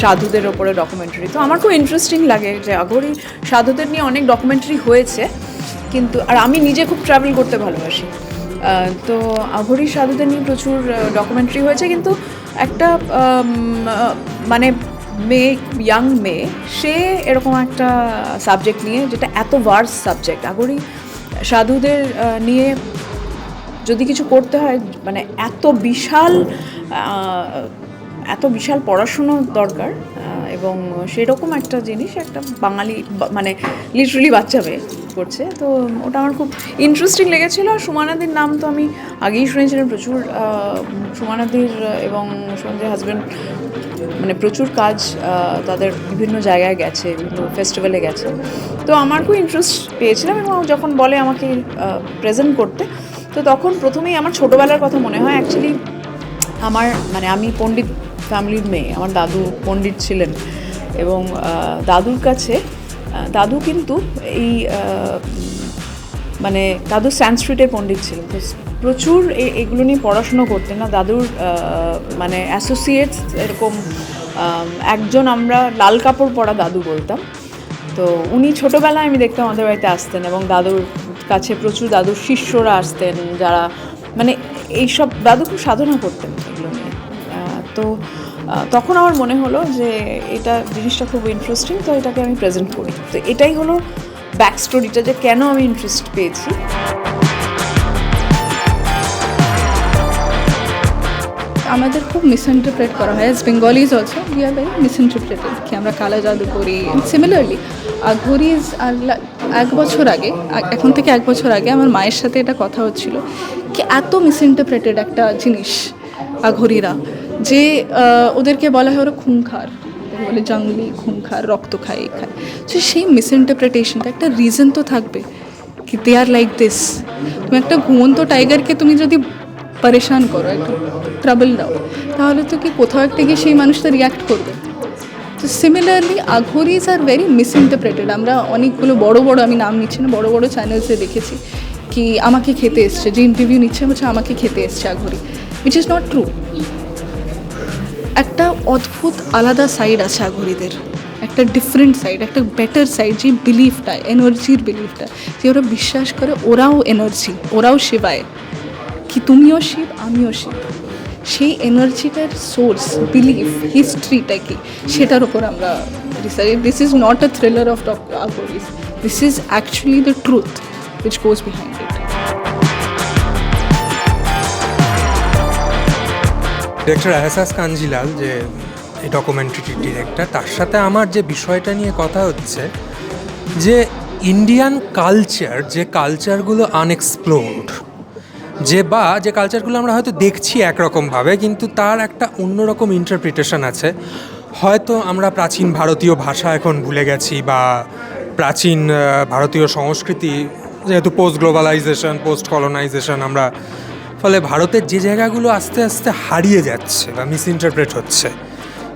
সাধুদের ওপরে ডকুমেন্টারি তো আমার খুব ইন্টারেস্টিং লাগে যে আঘরি সাধুদের নিয়ে অনেক ডকুমেন্টারি হয়েছে, কিন্তু আর আমি নিজে খুব ট্রাভেল করতে ভালোবাসি। তো আঘরি সাধুদের নিয়ে প্রচুর ডকুমেন্টারি হয়েছে, কিন্তু একটা মানে মেয়ে ইয়াং মেয়ে, সে এরকম একটা সাবজেক্ট নিয়ে যেটা এত ভার্স সাবজেক্ট আগরি সাধুদের নিয়ে যদি কিছু করতে হয় মানে এত বিশাল এত বিশাল পড়াশুনো দরকার এবং সেরকম একটা জিনিস একটা বাঙালি মানে লিটারালি বাচ্চা মেয়ে করছে। তো ওটা আমার খুব ইন্টারেস্টিং লেগেছিল। আর সুমানাদির নাম তো আমি আগেই শুনেছিলাম, প্রচুর সুমানাদির এবং সঞ্জয় হাজব্যান্ড মানে প্রচুর কাজ তাদের বিভিন্ন জায়গায় গেছে, বিভিন্ন ফেস্টিভ্যালে গেছে। তো আমার খুব ইন্টারেস্ট পেয়েছিলাম এবং যখন বলে আমাকে প্রেজেন্ট করতে, তো তখন প্রথমেই আমার ছোটোবেলার কথা মনে হয়। অ্যাকচুয়ালি আমার মানে আমি পণ্ডিত ফ্যামিলির মেয়ে, আমার দাদু পণ্ডিত ছিলেন এবং দাদুর কাছে দাদু কিন্তু এই মানে দাদু সংস্কৃতের পণ্ডিত ছিলেন। তো প্রচুর এগুলো নিয়ে পড়াশুনো করতেন না। দাদুর মানে অ্যাসোসিয়েটস এরকম একজন আমরা লাল কাপড় পরা দাদু বলতাম। তো উনি ছোটোবেলায় আমি দেখতাম আমাদের বাড়িতে আসতেন এবং দাদুর কাছে প্রচুর দাদুর শিষ্যরা আসতেন, যারা মানে এইসব, দাদু খুব সাধনা করতেন এগুলো নিয়ে। তো তখন আমার মনে হলো যে এটা জিনিসটা খুব ইন্টারেস্টিং তো এটাকে আমি প্রেজেন্ট করি। তো এটাই হলো ব্যাক স্টোরিটা যে কেন আমি ইন্টারেস্ট পেয়েছি। আমাদের খুব মিসইন্টারপ্রেট করা হয় as Bengalis also we are very misinterpreted কি আমরা কালা জাদু করি। সিমিলারলি ঘড়িজ আর এক বছর আগে এখন থেকে এক বছর আগে আমার মায়ের সাথে এটা কথা হচ্ছিল, কি এত মিসইন্টারপ্রেটেড একটা জিনিস আঘরিরা যে ওদেরকে বলা হয় ওরা খুনখার। বলে জঙ্গলি খুনখার, রক্ত খায় খায়। তো সেই মিস মিসইন্টারপ্রিটেশনটা একটা রিজন তো থাকবে কি দে আর লাইক দিস তুমি একটা ঘুমন্ত টাইগারকে তুমি যদি পরেশান করো, একটু ট্রাবল দাও, তাহলে তো কি কোথাও একটা গিয়ে সেই মানুষটা রিয়াক্ট করবে। তো সিমিলারলি আঘোরিজ আর ভেরি মিসইন্টারপ্রেটেড আমরা অনেকগুলো বড় বড়, আমি নাম নিচ্ছি না, বড় বড় চ্যানেলসে দেখেছি কি আমাকে খেতে এসছে। যে ইন্টারভিউ নিচ্ছে বলছে, আমাকে খেতে এসছে Aghori which is not true একটা অদ্ভুত আলাদা সাইড আছে আঘরিদের। একটা ডিফারেন্ট সাইড একটা বেটার সাইড যে বিলিফটা এনার্জির বিলিফটা যে ওরা বিশ্বাস করে ওরাও এনার্জি ওরাও শিবায়। কি তুমিও শিব, আমিও শিব। সেই এনার্জিটার সোর্স বিলিফ হিস্ট্রিটা কি? সেটার উপর আমরা research this is not a thriller of doctor this is actually the truth which goes behind it director Ehsaas Kanjilal যে এই ডকুমেন্টারিটির ডিরেক্টর তার সাথে আমার যে বিষয়টা নিয়ে কথা হচ্ছে, যে ইন্ডিয়ান কালচার যে কালচারগুলো আনএক্সপ্লোর্ড যে বা যে কালচারগুলো আমরা হয়তো দেখছি একরকমভাবে, কিন্তু তার একটা অন্যরকম ইন্টারপ্রিটেশন আছে। হয়তো আমরা প্রাচীন ভারতীয় ভাষা এখন ভুলে গেছি, বা প্রাচীন ভারতীয় সংস্কৃতি, যেহেতু পোস্ট গ্লোবালাইজেশন পোস্ট কলোনাইজেশন আমরা ফলে ভারতের যে জায়গাগুলো আস্তে আস্তে হারিয়ে যাচ্ছে বা মিসইন্টারপ্রেট হচ্ছে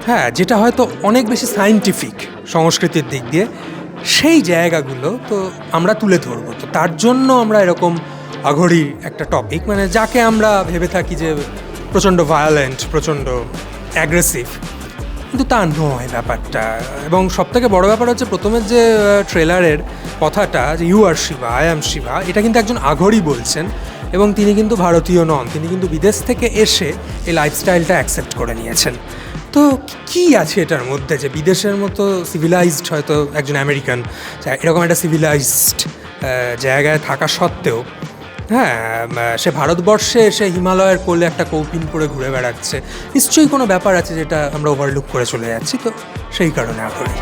হ্যাঁ যেটা হয়তো অনেক বেশি সায়েন্টিফিক সংস্কৃতির দিক দিয়ে, সেই জায়গাগুলো তো আমরা তুলে ধরবো। তো তার জন্য আমরা এরকম আঘড়ি একটা টপিক মানে যাকে আমরা ভেবে থাকি যে প্রচণ্ড ভায়োলেন্ট প্রচণ্ড অ্যাগ্রেসিভ কিন্তু তা নয় ব্যাপারটা। এবং সবথেকে বড় ব্যাপার হচ্ছে প্রথমের যে ট্রেলারের কথাটা যে you are Shiva I am Shiva এটা কিন্তু একজন আঘড়ি বলছেন। এবং তিনি কিন্তু ভারতীয় নন, তিনি কিন্তু বিদেশ থেকে এসে এই লাইফস্টাইলটা অ্যাকসেপ্ট করে নিয়েছেন। তো কি আছে এটার মধ্যে যে বিদেশের মতো সিভিলাইজড হয়তো একজন আমেরিকান এরকম একটা সিভিলাইজড জায়গায় থাকা সত্ত্বেও হ্যাঁ সে ভারতবর্ষে এসে হিমালয়ের কোলে একটা কৌপিন করে ঘুরে বেড়াচ্ছে, নিশ্চয়ই কোনো ব্যাপার আছে যেটা আমরা ওভারলুক করে চলে যাচ্ছি, তো সেই কারণে আগ্রহী।